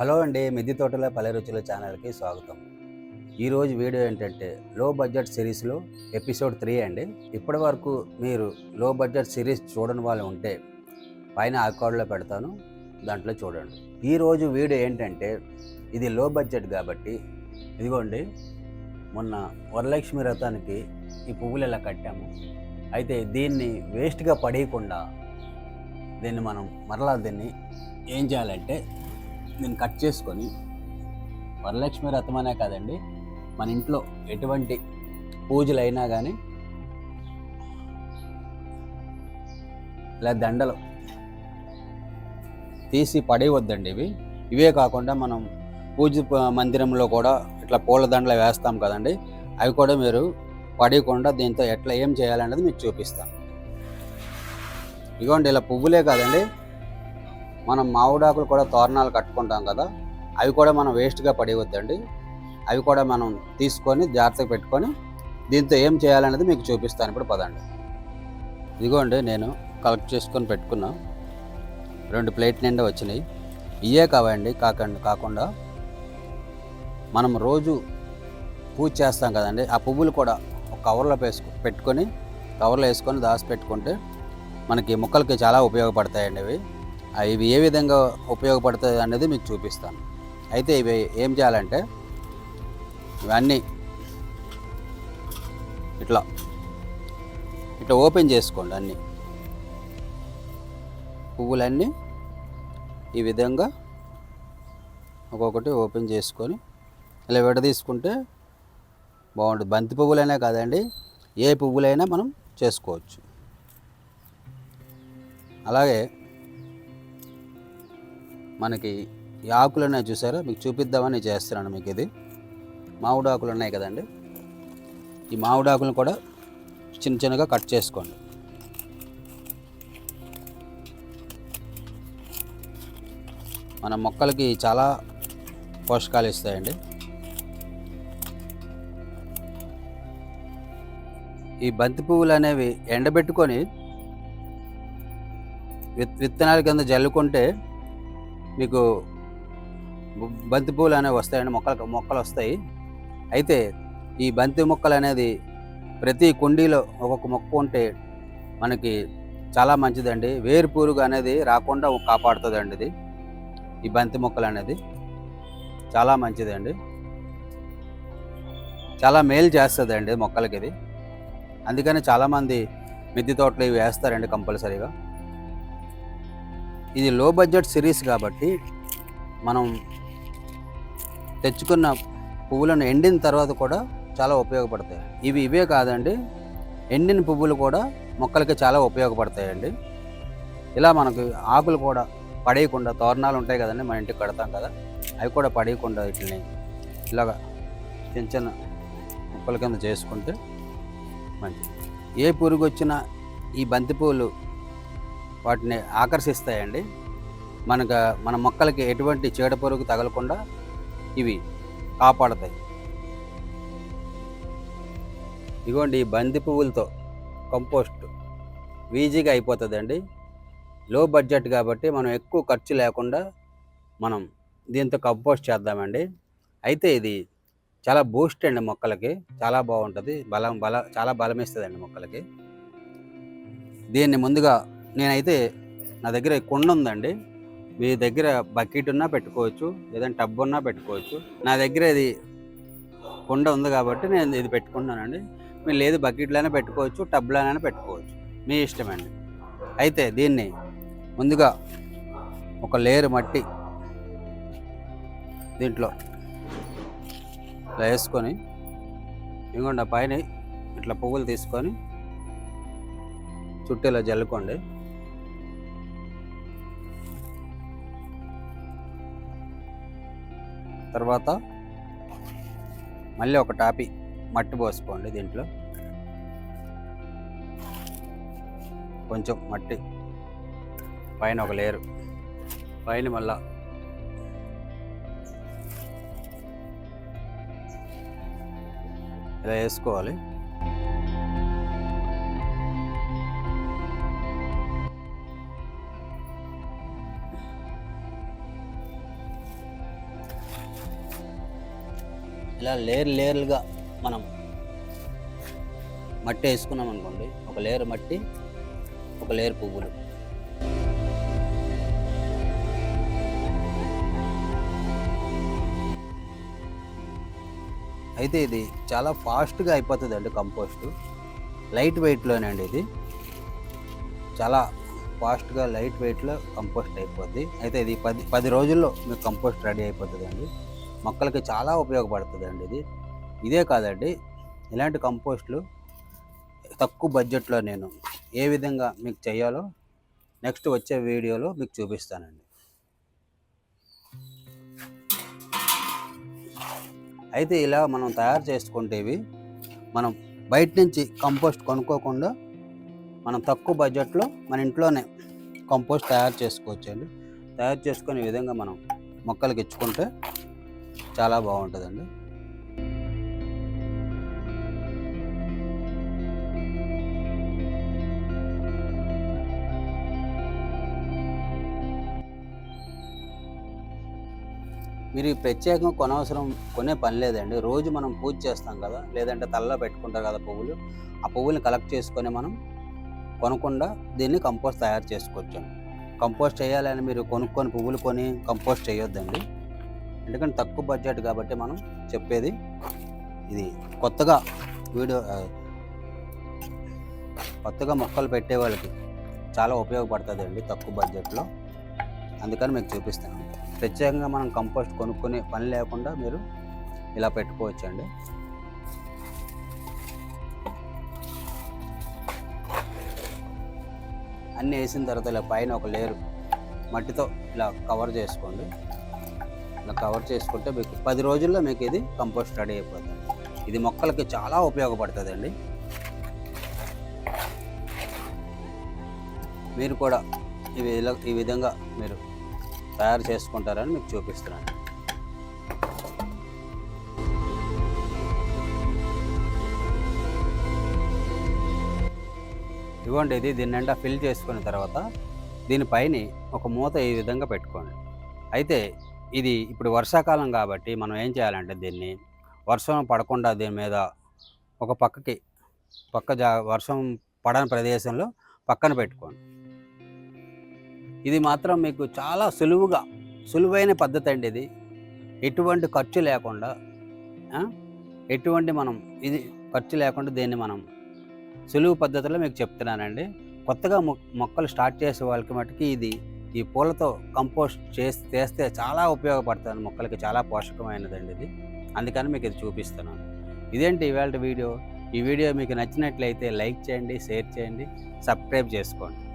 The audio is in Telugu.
హలో అండి మిద్ది తోటల పల్లె రుచుల ఛానల్కి స్వాగతం. ఈరోజు వీడియో ఏంటంటే లో బడ్జెట్ సిరీస్లో ఎపిసోడ్ త్రీ అండి. ఇప్పటి వరకు మీరు లో బడ్జెట్ సిరీస్ చూడని వాళ్ళు ఉంటే పైన ఆకార్డులో పెడతాను దాంట్లో చూడండి. ఈరోజు వీడియో ఏంటంటే ఇది లో బడ్జెట్ కాబట్టి ఇదిగోండి మొన్న వరలక్ష్మి రథానికి ఈ పువ్వులు ఎలా కట్టాము. అయితే దీన్ని వేస్ట్గా పడేయకుండా దీన్ని మనం మరలా దీన్ని ఏం చేయాలంటే నేను కట్ చేసుకొని వరలక్ష్మి రథమనే అనే కాదండి మన ఇంట్లో ఎటువంటి పూజలు అయినా కానీ ఇలా దండలు తీసి పడేయవద్దండి ఇవి. ఇవే కాకుండా మనం పూజ మందిరంలో కూడా ఇట్లా పూల దండలు వేస్తాం కదండి అవి కూడా మీరు పడేయకుండా దీంతో ఎట్లా ఏం చేయాలనేది మీకు చూపిస్తాను. ఇదిగోండి ఇలా పువ్వులే కాదండి మనం మామిడాకులు కూడా తోరణాలు కట్టుకుంటాం కదా అవి కూడా మనం వేస్ట్గా పడేయవద్దండి అవి కూడా మనం తీసుకొని జాగ్రత్తగా పెట్టుకొని దీంతో ఏం చేయాలనేది మీకు చూపిస్తాను. ఇప్పుడు పదండి. ఇదిగోండి నేను కలెక్ట్ చేసుకొని పెట్టుకున్నా రెండు ప్లేట్ నిండా వచ్చినాయి. ఇవే కావండి కాకండి కాకుండా మనం రోజు పూజ చేస్తాం కదండి ఆ పువ్వులు కూడా ఒక కవర్లో వేసుకు పెట్టుకొని కవర్లో వేసుకొని దాచి పెట్టుకుంటే మనకి మొక్కలకి చాలా ఉపయోగపడతాయండి ఇవి. ఇవి ఏ విధంగా ఉపయోగపడుతుంది అనేది మీకు చూపిస్తాను. అయితే ఇవి ఏం చేయాలంటే ఇవన్నీ ఇట్లా ఇట్లా ఓపెన్ చేసుకోండి అన్నీ. పువ్వులన్నీ ఈ విధంగా ఒక్కొక్కటి ఓపెన్ చేసుకొని ఇలా విడ తీసుకుంటే బాగుంటుంది. బంతి పువ్వులైనా కాదండి ఏ పువ్వులైనా మనం చేసుకోవచ్చు. అలాగే మనకి ఈ ఆకులు ఉన్నాయి చూసారా? మీకు చూపిద్దామని చేస్తున్నాను మీకు ఇది. మామిడి ఆకులు ఉన్నాయి కదండి. ఈ మామిడి ఆకులను కూడా చిన్న చిన్నగా కట్ చేసుకోండి. మన మొక్కలకి చాలా పోషకాలు ఇస్తాయండి. ఈ బంతి పువ్వులు అనేవి ఎండబెట్టుకొని విత్ విత్తనాల కింద జల్లుకుంటే మీకు బంతిపూలు బంతి పువ్వులు అనేవి వస్తాయండి మొక్కలు మొక్కలు వస్తాయి. అయితే ఈ బంతి మొక్కలు అనేది ప్రతి కుండీలో ఒక్కొక్క మొక్క ఉంటే మనకి చాలా మంచిదండి. వేరు పురుగు అనేది రాకుండా కాపాడుతుందండి ఇది. ఈ బంతి మొక్కలు అనేది చాలా మంచిదండి. చాలా మేలు చేస్తుందండి మొక్కలకి ఇది. అందుకని చాలామంది మిద్దె తోటలు ఇవి వేస్తారండి కంపల్సరీగా. ఇది లో బడ్జెట్ సిరీస్ కాబట్టి మనం తెచ్చుకున్న పువ్వులను ఎండిన తర్వాత కూడా చాలా ఉపయోగపడతాయి. ఇవి ఇవే కాదండి ఎండిన పువ్వులు కూడా మొక్కలకి చాలా ఉపయోగపడతాయండి. ఇలా మనకు ఆకులు కూడా పడేయకుండా తోరణాలు ఉంటాయి కదండి మన ఇంటికి కడతాం కదా అవి కూడా పడేయకుండా వీటిని ఇలాగా చిన్న చిన్న ముక్కల కింద చేసుకుంటే మంచిది. ఏ పురుగు వచ్చినా ఈ బంతి పువ్వులు వాటిని ఆకర్షిస్తాయండి. మనకు మన మొక్కలకి ఎటువంటి చీడ పురుగు తగలకుండా ఇవి కాపాడతాయి. ఇగోండి ఈ బంతి పువ్వులతో కంపోస్ట్ ఈజీగా అయిపోతుందండి. లో బడ్జెట్ కాబట్టి మనం ఎక్కువ ఖర్చు లేకుండా మనం దీంతో కంపోస్ట్ చేద్దామండి. అయితే ఇది చాలా బూస్ట్ అండి మొక్కలకి. చాలా బాగుంటుంది. బలం బల చాలా బలం ఇస్తుందండి మొక్కలకి. దీన్ని ముందుగా నేనైతే నా దగ్గర కొండ కుండ ఉందండి మీ దగ్గర బకెట్ ఉన్నా పెట్టుకోవచ్చు లేదంటే టబ్ ఉన్నా పెట్టుకోవచ్చు. నా దగ్గర ఇది కుండ ఉంది కాబట్టి నేను ఇది పెట్టుకున్నానండి. మీరు లేదు బకెట్లోనే పెట్టుకోవచ్చు టబ్లోనైనా పెట్టుకోవచ్చు. మీ ఇష్టమండి. అయితే దీన్ని ముందుగా ఒక లేయర్ మట్టి దీంట్లో ఇలా వేసుకొని ఇంకొండ పైన ఇట్లా పువ్వులు తీసుకొని చుట్టూ ఇలా జల్లుకోండి. తర్వాత మళ్ళీ ఒక టాపి మట్టి పోసుకోండి దీంట్లో. కొంచెం మట్టి పైన ఒక లేరు పైన మళ్ళా ఇలా వేసుకోవాలి. ఇలా లేయర్ లేయర్లుగా మనం మట్టి వేసుకున్నాం అనుకోండి ఒక లేయర్ మట్టి ఒక లేయర్ పువ్వులు. అయితే ఇది చాలా ఫాస్ట్గా అయిపోతుంది అండి కంపోస్ట్. లైట్ వెయిట్లోనే అండి ఇది. చాలా ఫాస్ట్గా లైట్ వెయిట్లో కంపోస్ట్ అయిపోద్ది. అయితే ఇది పది పది రోజుల్లో మీకు కంపోస్ట్ రెడీ అయిపోతుంది అండి మొక్కలకి చాలా ఉపయోగపడుతుంది అండి ఇది. ఇదే కాదండి ఇలాంటి కంపోస్ట్లు తక్కువ బడ్జెట్లో నేను ఏ విధంగా మీకు చేయాలో నెక్స్ట్ వచ్చే వీడియోలో మీకు చూపిస్తానండి. అయితే ఇలా మనం తయారు చేసుకుంటేవి మనం బయట నుంచి కంపోస్ట్ కొనుక్కోకుండా మనం తక్కువ బడ్జెట్లో మన ఇంట్లోనే కంపోస్ట్ తయారు చేసుకోవచ్చండి. తయారు చేసుకునే విధంగా మనం మొక్కలకి ఇచ్చుకుంటే చాలా బాగుంటుందండి. మీరు ఈ ప్రత్యేకంగా కొనవసరం కొనే పని లేదండి. రోజు మనం పూజ చేస్తాం కదా లేదంటే తలలో పెట్టుకుంటారు కదా పువ్వులు. ఆ పువ్వుల్ని కలెక్ట్ చేసుకొని మనం కొనకుండా దీన్ని కంపోస్ట్ తయారు చేసుకోవచ్చు కంపోస్ట్ చేయాలని మీరు కొనుక్కొని పువ్వులు కొని కంపోస్ట్ చేయొద్దండి. ఎందుకంటే తక్కువ బడ్జెట్ కాబట్టి మనం చెప్పేది ఇది. కొత్తగా వీడియో కొత్తగా మొక్కలు పెట్టే వాళ్ళకి చాలా ఉపయోగపడుతుంది అండి తక్కువ బడ్జెట్లో అందుకని మీకు చూపిస్తాను. ప్రత్యేకంగా మనం కంపోస్ట్ కొనుక్కునే పని లేకుండా మీరు ఇలా పెట్టుకోవచ్చు అండి అన్నీ వేసిన తర్వాత ఇలా పైన ఒక లేరు మట్టితో ఇలా కవర్ చేసుకోండి. ఇలా కవర్ చేసుకుంటే మీకు పది రోజుల్లో మీకు ఇది కంపోస్ట్ రెడీ అయిపోతుంది. ఇది మొక్కలకి చాలా ఉపయోగపడుతుంది అండి మీరు కూడా ఇవి విధంగా ఈ విధంగా మీరు తయారు చేసుకుంటారని మీకు చూపిస్తున్నాను. ఇవ్వండి ఇది దీని నిండా ఫిల్ చేసుకున్న తర్వాత దీనిపైన ఒక మూత ఈ విధంగా పెట్టుకోండి. అయితే ఇది ఇప్పుడు వర్షాకాలం కాబట్టి మనం ఏం చేయాలంటే దీన్ని వర్షం పడకుండా దీని మీద ఒక పక్కకి పక్క జా వర్షం పడని ప్రదేశంలో పక్కన పెట్టుకోండి. ఇది మాత్రం మీకు చాలా సులువుగా సులువైన పద్ధతి అండి ఇది. ఎటువంటి ఖర్చు లేకుండా ఎటువంటి మనం ఇది ఖర్చు లేకుండా దీన్ని మనం సులువు పద్ధతిలో మీకు చెప్తున్నానండి. కొత్తగా మొ- మొక్కలు స్టార్ట్ చేసే వాళ్ళకి మటుకి ఇది ఈ పూలతో కంపోస్ట్ చేసి చేస్తే చాలా ఉపయోగపడుతుంది మొక్కలకి చాలా పోషకమైనదండి ఇది. అందుకని మీకు ఇది చూపిస్తున్నాను. ఇదేంటి ఇవాళ వీడియో? ఈ వీడియో మీకు నచ్చినట్లయితే లైక్ చేయండి షేర్ చేయండి సబ్స్క్రైబ్ చేసుకోండి.